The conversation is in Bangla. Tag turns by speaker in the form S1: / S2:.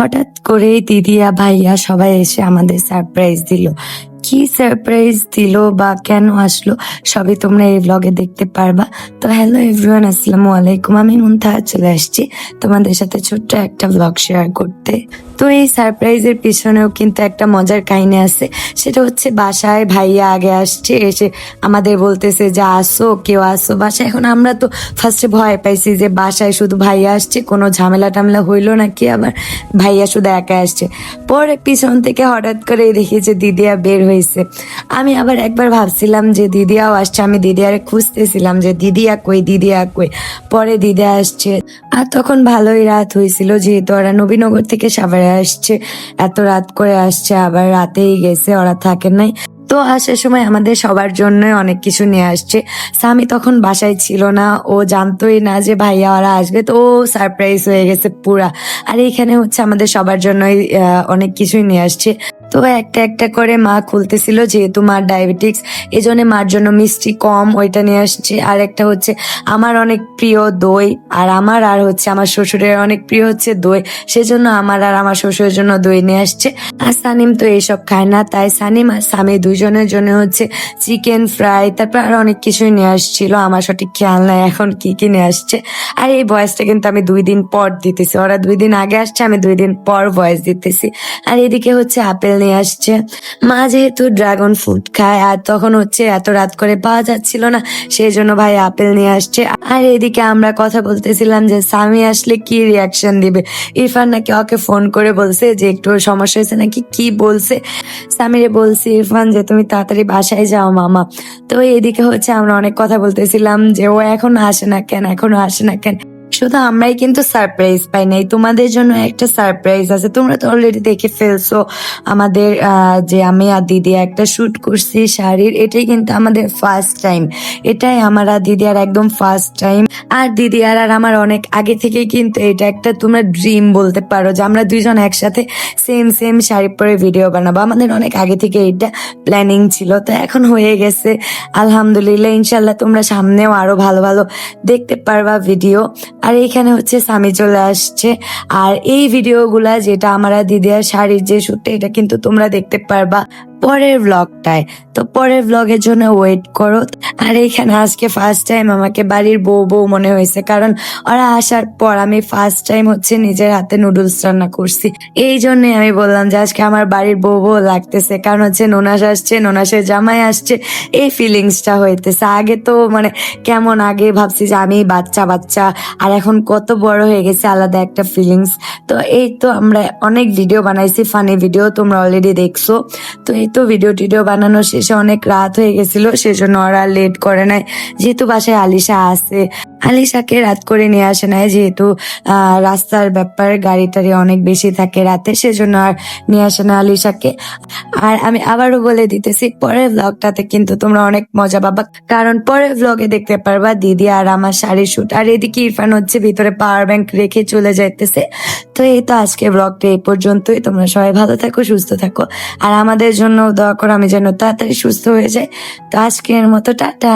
S1: হঠাৎ করে দিদিয়া ভাইয়া সবাই এসে আমাদের সারপ্রাইজ দিল। কি সারপ্রাইজ দিল বা কেন আসলো, সবই তোমরা এই ব্লগে দেখতে পারবা। তো হ্যালো এভরিওয়ান আসসালামু আলাইকুম। আমি মুনতাহা চলে আসছি তোমাদের সাথে ছোট্ট একটা ব্লগ শেয়ার করতে। তো এই সারপ্রাইজের পিছনেও কিন্তু একটা মজার কাহিনী আছে। সেটা হচ্ছে বাসায় ভাইয়া আগে আসছে, এসে আমাদের বলতেছে যে আসো, কেউ আসো বাসায়। এখন আমরা তো ফার্স্টে ভয় পাইছি যে বাসায় শুধু ভাইয়া আসছে, কোনো ঝামেলা টামেলা হইল নাকি আবার? ভাইয়া শুধু একা আসছে। পরে পিছন থেকে হঠাৎ করে দেখি যে দিদিয়া বের হয়েছে। আমি আবার একবার ভাবছিলাম যে দিদিয়াও আসছে। আমি দিদিয়ারে খুঁজতেছিলাম যে দিদিয়া কই দিদিয়া কই? পরে দিদিয়া আসছে। আর তখন ভালোই রাত হয়েছিল যেহেতু ওরা নবীনগর থেকে সাভারে আসছে। এত রাত করে আসছে, আবার রাতেই গেছে, ওরা থাকে নাই। তো আসার সময় আমাদের সবার জন্য অনেক কিছু নিয়ে আসছে। স্বামী তখন বাসায় ছিল না, ও জানতোই না যে ভাইয়া ওরা আসবে। তো সারপ্রাইজ হয়ে গেছে পুরা। আর এখানে হচ্ছে আমাদের সবার জন্যই অনেক কিছুই নিয়ে আসছে। তো একটা একটা করে মা খুলতেছিল যেহেতু মার ডায়াবেটিক্স এই জন্য মার জন্য মিষ্টি কম ওইটা নিয়ে আসছে। আর একটা হচ্ছে আমার অনেক প্রিয় দই, আর আমার আর হচ্ছে আমার শ্বশুরের অনেক প্রিয় হচ্ছে দই, সেজন্য আমার আর আমার শ্বশুরের জন্য দই নিয়ে আসছে। আর সানিম তো এইসব খায় না, তাই সানিম আর স্বামী দুজনের জন্য হচ্ছে চিকেন ফ্রাই, তারপর আর অনেক কিছুই নিয়ে আসছিল, আমার সঠিক খেয়াল নাই এখন কি কি নিয়ে আসছে। আর এই ভয়েসটা কিন্তু আমি দুই দিন পর দিতেছি, ওরা দুই দিন আগে আসছে, আমি দুই দিন পর ভয়েস দিতেছি। আর এদিকে হচ্ছে আপেল নিয়ে আসছে। মা যেহেতু ড্রাগন ফ্রুট খায়, আর তখন হচ্ছে এত রাত করে পাওয়া যাচ্ছিল না সেই জন্য ভাই আপেল নিয়ে আসছে। আর এদিকে আমরা কথা বলতেছিলাম যে, স্বামী আসলে কি রিয়াকশন দিবে? ইরফান নাকি ওকে ফোন করে বলছে যে, একটু সমস্যা হয়েছে নাকি? কি বলছে? স্বামীরে বলছি, ইরফান, যে তুমি তাড়াতাড়ি বাসায় যাও মামা। তো এদিকে হচ্ছে আমরা অনেক কথা বলতেছিলাম যে, ও এখনও আসে না কেন? এখনও আসে না কেন? শুধু আমরাই কিন্তু সারপ্রাইজ পাই নাই, তোমাদের জন্য একটা সারপ্রাইজ আছে। তোমরা তো অলরেডি দেখে ফেলছো আমাদের যে আমি আর দিদি একটা শুট করছি শাড়ির, এটাই কিন্তু আমাদের ফার্স্ট টাইম এটাই আমার আর দিদি আর একদম ফার্স্ট টাইম আর দিদি আর আর আমার অনেক আগে থেকে কিন্তু এটা একটা তোমরা ড্রিম বলতে পারো যে আমরা দুইজন একসাথে সেম সেম শাড়ি পরে ভিডিও বানাবো। আমাদের অনেক আগে থেকে এটা প্ল্যানিং ছিল, তো এখন হয়ে গেছে। আলহামদুলিল্লাহ ইনশাল্লাহ তোমরা সামনেও আরও ভালো ভালো দেখতে পারবা ভিডিও আর এখানে হচ্ছে স্বামী চলে আসছে। আর এই ভিডিওগুলা যেটা আমার দিদিয়ার শাড়ির যে শ্যুটটা, এটা কিন্তু তোমরা দেখতে পারবা। পরের ব্লগটায় তো পরের ব্লগের জন্য ওয়েট করো। আর এইখানে আজকে ফার্স্ট টাইম আমাকে বাড়ির বউ বউ মনে হয়েছে, কারণ ওরা আসার পর আমি ফার্স্ট টাইম হচ্ছে নিজের হাতে নুডলস রান্না করছি। এই জন্য আমি বললাম যে আজকে আমার বাড়ির বউ বউ লাগতেছে, কারণ হচ্ছে নোনাস আসছে, নোনাসের জামাই আসছে, এই ফিলিংসটা হইতেছে। আগে তো মানে কেমন আগে ভাবছি যে আমি বাচ্চা বাচ্চা, আর এখন কত বড় হয়ে গেছে আলাদা একটা ফিলিংস তো এই তো আমরা অনেক ভিডিও বানাইছি ফানি ভিডিও তোমরা অলরেডি দেখছ। তো এই তো ভিডিও টিডিও বানানো শেষে অনেক রাত হয়ে গেছিল, সেজন্য ওরা লেট করে নাই। যেহেতু বাসায় আলিশা আছে আলিশাকে রাত করে নিয়ে আসে নাই, যেহেতু রাস্তার ব্যাপার গাড়ি টাড়ি অনেক বেশি থাকে রাতে, সেজন্য আর নিয়ে আসে না আলিশাকে। আর আমি আবারও বলে দিতেছি, পরের ব্লগটাতে কিন্তু তোমরা অনেক মজা পাবা, কারণ পরের ব্লগে দেখতে পারবা দিদি আর আমার শাড়ি শুট আর এদিকে ইরফান হচ্ছে ভিতরে পাওয়ার ব্যাংক রেখে চলে যাইতেছে। তো এই তো আজকে ব্লগটা এই পর্যন্তই, তোমরা সবাই ভালো থাকো, সুস্থ থাকো। আর আমাদের জন্য দোয়া করো আমি যেন তাড়াতাড়ি সুস্থ হয়ে যাই। তো আজকের মতো, টাটা!